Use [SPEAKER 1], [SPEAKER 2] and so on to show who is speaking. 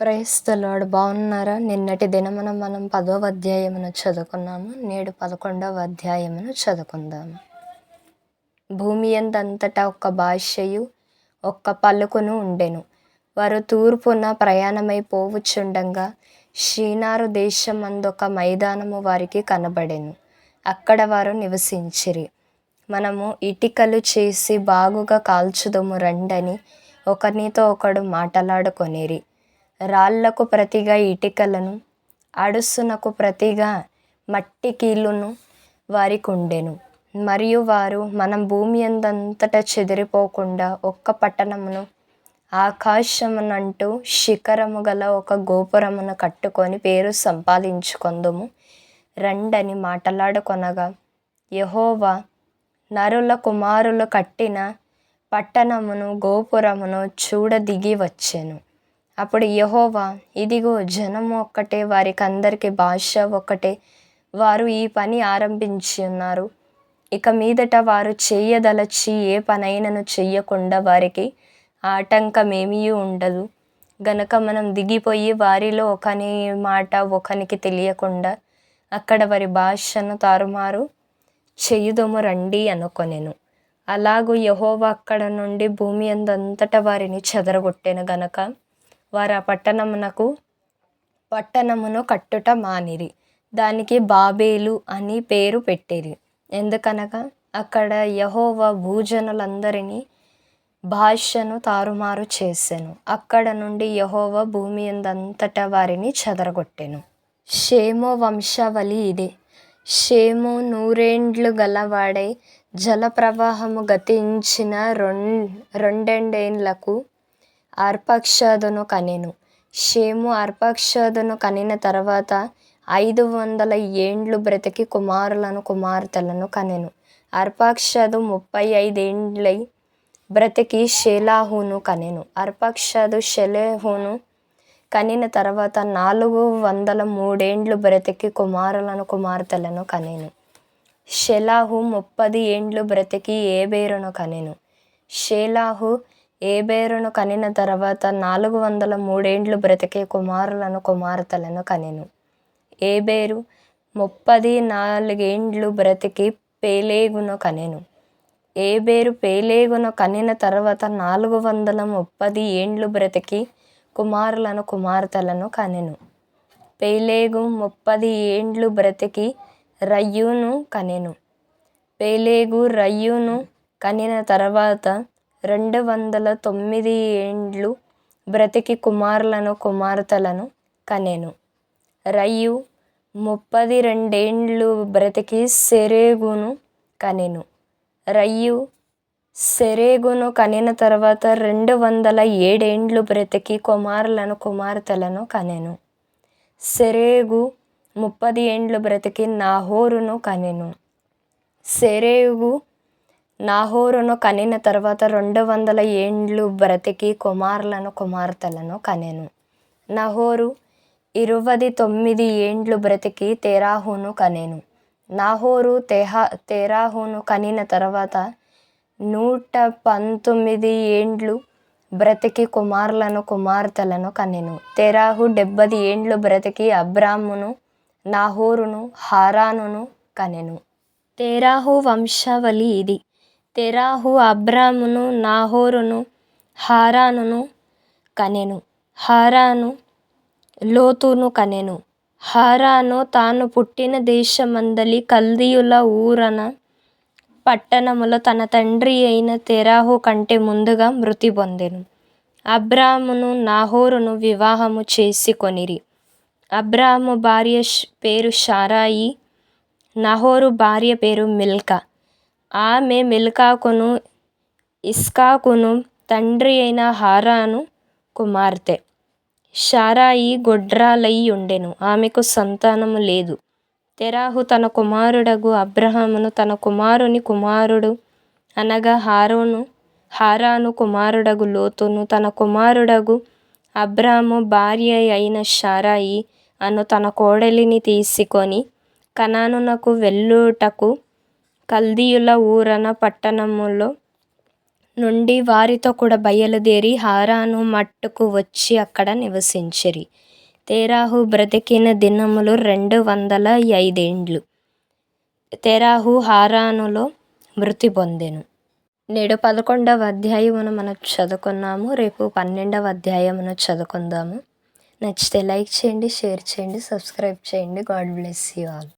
[SPEAKER 1] ప్రైస్తలాడు బాగున్నారా? నిన్నటి దినమున మనం పదవ అధ్యాయమును చదువుకున్నాము. నేడు పదకొండవ అధ్యాయమును చదువుకుందాము. భూమి ఎంతంతటా ఒక్క భాషయు ఒక్క పలుకును ఉండెను. వారు తూర్పున ప్రయాణమై పోవుచుండగా షీనారు ఒక మైదానము వారికి కనబడెను. అక్కడ వారు నివసించిరి. మనము ఇటికలు చేసి బాగుగా కాల్చుదము రండని ఒకరినితో ఒకడు మాటలాడుకొనిరి. రాళ్ళకు ప్రతిగా ఇటుకలను అడుసునకు ప్రతిగా మట్టి కీలును వారికి ఉండెను మరియు వారు మనం భూమి అందంతటా చెదిరిపోకుండా ఒక్క పట్టణమును ఆకాశమునంటూ శిఖరము గల ఒక గోపురమును కట్టుకొని పేరు సంపాదించుకొందుము. రండని మాట్లాడుకొనగా యహోవా నరుల కుమారులు కట్టిన పట్టణమును గోపురమును చూడ దిగి వచ్చెను. అప్పుడు యహోవా ఇదిగో జనము ఒక్కటే వారికి అందరికీ భాష ఒక్కటే. వారు ఈ పని ఆరంభించి ఉన్నారు. ఇక మీదట వారు చేయదలచి ఏ పనైనను చెయ్యకుండా వారికి ఆటంకమేమీ ఉండదు. గనక మనం దిగిపోయి వారిలో ఒకని మాట ఒకనికి తెలియకుండా అక్కడ వారి భాషను తారుమారు చేయుదము రండి అనుకొనెను. అలాగూ యహోవా అక్కడ నుండి భూమి అందంతటా వారిని చెదరగొట్టెను గనక వారు ఆ పట్టణమునకు పట్టణమును కట్టుట మానిరి. దానికి బాబేలు అని పేరు పెట్టిరి. ఎందుకనగా అక్కడ యహోవా భూజనులందరినీ భాషను తారుమారు చేసెను. అక్కడ నుండి యహోవా భూమి అంతటా వారిని చెదరగొట్టెను. షేమో వంశావళి ఇదే. షేము నూరేండ్లు గలవాడై జలప్రవాహము గతించిన రెం రెండేండేండ్లకు అర్పక్షదును కనెను. షేము అర్పక్షదును కనిన తర్వాత ఐదు వందల ఏండ్లు బ్రతికి కుమారులను కుమార్తెలను కనెను. అర్పక్షదు ముప్పై ఐదేండ్లై బ్రతికి షేలాహును కనెను. అర్పక్షదు షెలేహును కనిన తర్వాత నాలుగు వందల మూడేండ్లు బ్రతికి కుమారులను కుమార్తెలను కనెను. షెలాహు ముప్పది ఏండ్లు బ్రతికి ఏబేరును కనెను. షేలాహు ఏబేరును కనిన తర్వాత నాలుగు వందల మూడేండ్లు బ్రతికే కుమారులను కుమార్తెలను కనెను. ఏబేరు ముప్పది నాలుగేండ్లు బ్రతికి పేలేగును కనెను. ఏబేరు పేలేగును కనిన తర్వాత నాలుగు వందల ముప్పది ఏండ్లు బ్రతికి కుమారులను కుమార్తెలను కనెను. పేలేగు ముప్పది ఏండ్లు బ్రతికి రయ్యూను కనెను. పేలేగు రయ్యూను కనిన తర్వాత రెండు వందల తొమ్మిది ఏండ్లు బ్రతికి కుమారులను కుమార్తెలను కనెను. రయ్యు ముప్పది రెండేండ్లు బ్రతికి సెరేగును కనెను. రయ్యు సెరేగును కనిన తర్వాత రెండు వందల ఏడేండ్లు బ్రతికి కుమారులను కుమార్తెలను కనెను. సెరేగు ముప్పది ఏండ్లు బ్రతికి నాహోరును కనెను. సెరేగు నాహోరును కనిన తర్వాత రెండు వందల ఏండ్లు బ్రతికి కుమారులను కుమార్తెలను కనెను. నహోరు ఇరువది తొమ్మిది ఏండ్లు బ్రతికి తెరాహును కనెను. నాహోరు తెహా తెరాహును కనిన తర్వాత నూట పంతొమ్మిది ఏండ్లు బ్రతికి కుమారులను కుమార్తెలను కనెను. తెరాహు డెబ్బది ఏండ్లు బ్రతికి అబ్రామును నాహోరును హారానును కనెను. తెరాహు వంశావళి ఇది. తెరాహు అబ్రామును నాహోరును హారానును కనెను. హారాను లోతును కనెను. హారాను తాను పుట్టిన దేశమందలి కల్దీయుల ఊరన పట్టణములో తన తండ్రి అయిన తెరాహు కంటే ముందుగా మృతి పొందెను. అబ్రామును నాహోరును వివాహము చేసుకొనిరి అబ్రాము భార్య పేరు షారాయి నాహోరు భార్య పేరు మిల్కా. ఆమె మిల్కాకును ఇస్కాకును తండ్రి అయిన హారాను కుమార్తె. షారాయి గొడ్రాలై ఉండెను ఆమెకు సంతానము లేదు. తెరాహు తన కుమారుడగు అబ్రహామును తన కుమారుని కుమారుడు అనగా హారోను హారాను కుమారుడగు లోతును తన కుమారుడగు అబ్రాము భార్య అయిన షారాయి అను తన కోడలిని తీసుకొని కనానునకు వెళ్ళుటకు కల్దీయుల ఊరన పట్టణములో నుండి వారితో కూడా బయలుదేరి హారాను మట్టుకు వచ్చి అక్కడ నివసించిరి. తేరాహు బ్రతికిన దినములు రెండు వందల ఐదేండ్లు. తెరాహు హారానులో మృతి పొందెను. నేడు పదకొండవ అధ్యాయమును మనం చదువుకున్నాము. రేపు పన్నెండవ అధ్యాయమును చదువుకుందాము. నచ్చితే లైక్ చేయండి షేర్ చేయండి సబ్స్క్రైబ్ చేయండి. God bless you all.